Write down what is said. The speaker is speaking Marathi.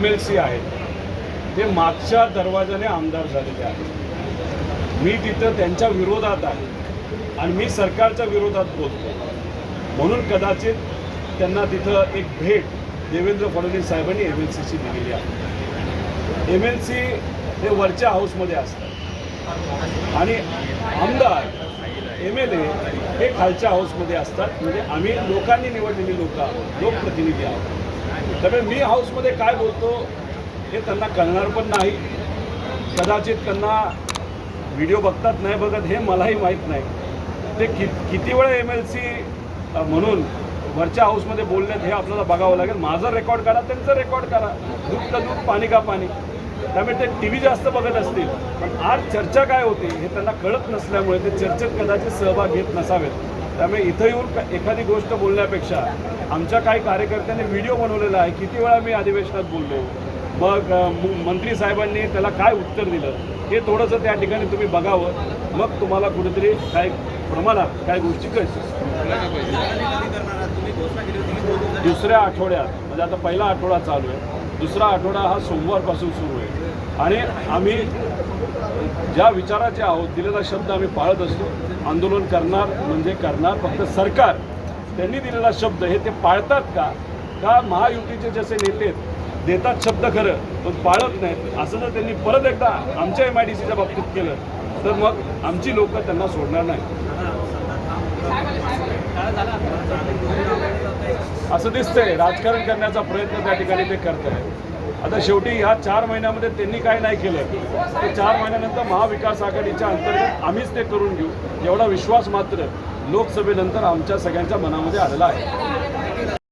एम एल सी आहेत ते मागच्या दरवाजाने आमदार झालेले आहेत. मी तिथं त्यांच्या विरोधात आहे आणि मी सरकारच्या विरोधात बोलतो. म्हणून कदाचित त्यांना तिथं एक भेट देवेंद्र फडणवीस साहेबांनी एम एल सीची दिलेली आहे. एम एल सी हे वरच्या हाऊसमध्ये असतात आणि आमदार एम एल ए हे खालच्या हाऊसमध्ये असतात. म्हणजे आम्ही लोकांनी निवडलेली लोक आहोत लोकप्रतिनिधी आहोत. त्यामुळे मी हाऊसमध्ये काय बोलतो हे त्यांना कळणार पण नाही. कदाचित त्यांना व्हिडिओ बघतात नाही बघत हे मलाही माहीत नाही. ते कि किती वेळा एम एल सी म्हणून वरच्या हाऊसमध्ये बोललेत हे आपल्याला बघावं लागेल. माझं रेकॉर्ड करा त्यांचं रेकॉर्ड करा. दूध का दूध पाणी का पाणी. त्यामुळे ते टी व्ही जास्त बघत असतील. पण आज चर्चा काय होते हे त्यांना कळत नसल्यामुळे ते चर्चेत कदाचित सहभाग घेत नसावेत. त्यामुळे इथं येऊन एखादी गोष्ट बोलण्यापेक्षा आमच्या काही कार्यकर्त्यांनी व्हिडिओ बनवलेला आहे. किती वेळा मी अधिवेशनात बोललो? मग मंत्री साहेबांनी त्याला काय उत्तर दिलं? हे थोडंसं त्या ठिकाणी तुम्ही बघावं. मग तुम्हाला कुठेतरी काय प्रमाणात काय गोष्टी कळतील. दुसऱ्या आठवड्यात म्हणजे आता पहिला आठवडा चालू आहे. दुसरा आठवडा हा सोमवारपासून सुरू आहे. आणि आम्ही ज्या विचाराचे आहोत दिलेला शब्द आम्ही पाळत असतो. आंदोलन करणार म्हणजे करणार फक्त सरकार त्यांनी दिलेला शब्द हे ते पाळतात का? का महायुतीचे जसे नेते आहेत, देतात शब्द खरं पण पाळत नाहीत? असं जर त्यांनी परत एकदा आमच्या एम आय डी सीच्या बाबतीत केलं तर मग आमची लोकं त्यांना सोडणार नाही असं दिसतंय. राजकारण करण्याचा प्रयत्न त्या ठिकाणी ते करत आहेत आता शेवटी ह्या चार महिन्यामध्ये त्यांनी काय नाही केलं ते चार महिन्यानंतर महाविकास आघाडीच्या अंतर्गत आम्हीच ते करून घेऊ एवढा विश्वास मात्र लोकसभेनंतर आमच्या सगळ्यांच्या मनामध्ये आलेला आहे.